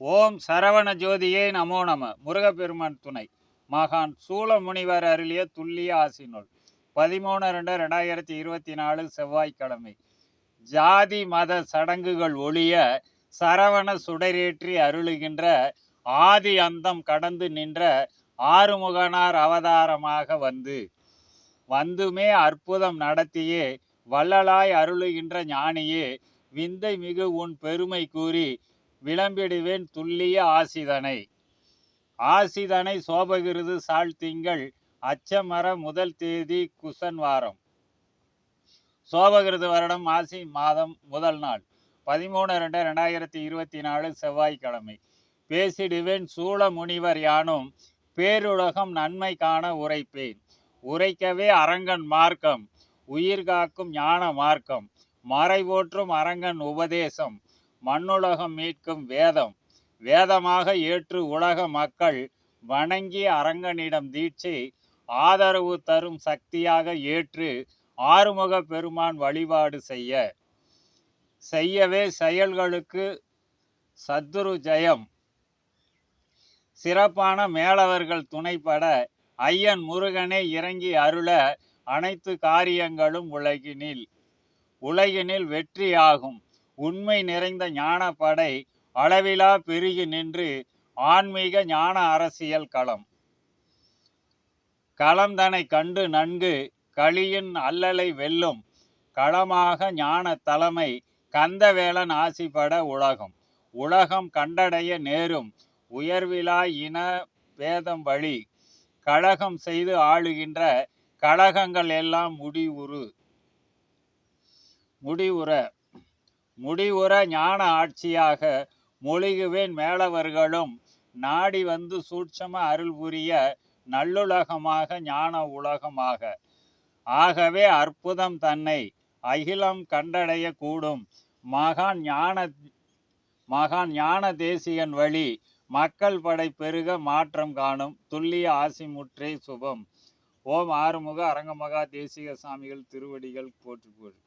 ஓம் சரவண ஜோதியே நமோ நம. முருகப்பெருமான் துணை. மகான் சூளமுனிவர் அருளிய துல்லிய ஆசினுள் பதிமூணு ரெண்டு ரெண்டாயிரத்தி இருபத்தி நாலு செவ்வாய்க்கிழமை. ஜாதி மத சடங்குகள் ஒழிய சரவண சுடரேற்றி அருளுகின்ற ஆதி அந்தம் கடந்து நின்ற ஆறுமுகனார் அவதாரமாக வந்து வந்துமே அற்புதம் நடத்தியே வள்ளலாய் அருளுகின்ற ஞானியே விந்தை மிகு உன் பெருமை கூறி விளம்பிடுவேன் துல்லிய ஆசிதனை. ஆசிதனை சோபகிருது சாழ்த்திங்கள் அச்சமர முதல் தேதி குசன் வாரம். சோபகிருது வருடம் ஆசி மாதம் முதல் நாள் பதிமூணு ரெண்டு ரெண்டாயிரத்தி இருபத்தி நாலு செவ்வாய்க்கிழமை. பேசிடுவேன் சூழ முனிவர் யானும் பேருலகம் நன்மை காண உரைப்பேன். உரைக்கவே அரங்கன் மார்க்கம் உயிர் காக்கும் ஞான மார்க்கம் மறைவோற்றும் அரங்கன் உபதேசம். மண்ணுலகம் மீட்கும் வேதம். வேதமாக ஏற்று உலக மக்கள் வணங்கி அரங்கனிடம் தீட்சை ஆதரவு தரும் சக்தியாக ஏற்று ஆறுமுக பெருமான் வழிபாடு செய்ய. செய்யவே செயல்களுக்கு சத்துரு ஜெயம். சிறப்பான மேலவர்கள் துணைப்பட ஐயன் முருகனே இறங்கி அருள அனைத்து காரியங்களும் உலகினில். உலகினில் வெற்றியாகும். உண்மை நிறைந்த ஞானப்படை அளவிலா பெருகி நின்று ஆன்மீக ஞான அரசியல் களம். களம்தனை கண்டு நன்கு களியின் அல்லலை வெல்லும் களமாக ஞான தலைமை கந்தவேலன் ஆசிப்பட உலகம். உலகம் கண்டடைய நேரும் உயர்விலா இன வேதம் வழி. கழகம் செய்து ஆளுகின்ற கழகங்கள் எல்லாம் முடிவுறு. முடிவுற. முடிவுற ஞான ஆட்சியாக மொழிகுவேன் மேலவர்களும் நாடி வந்து சூட்சம அருள் புரிய நல்லுலகமாக ஞான உலகமாக. ஆகவே அற்புதம் தன்னை அகிலம் கண்டடைய கூடும். மகான் ஞான மகான் ஞான தேசியன் வழி மக்கள் படை பெருக மாற்றம் காணும். துல்லிய ஆசிமுற்றே சுபம். ஓம் ஆறுமுக அரங்கமகா தேசிக சாமிகள் திருவடிகள் போற்றி போற்றி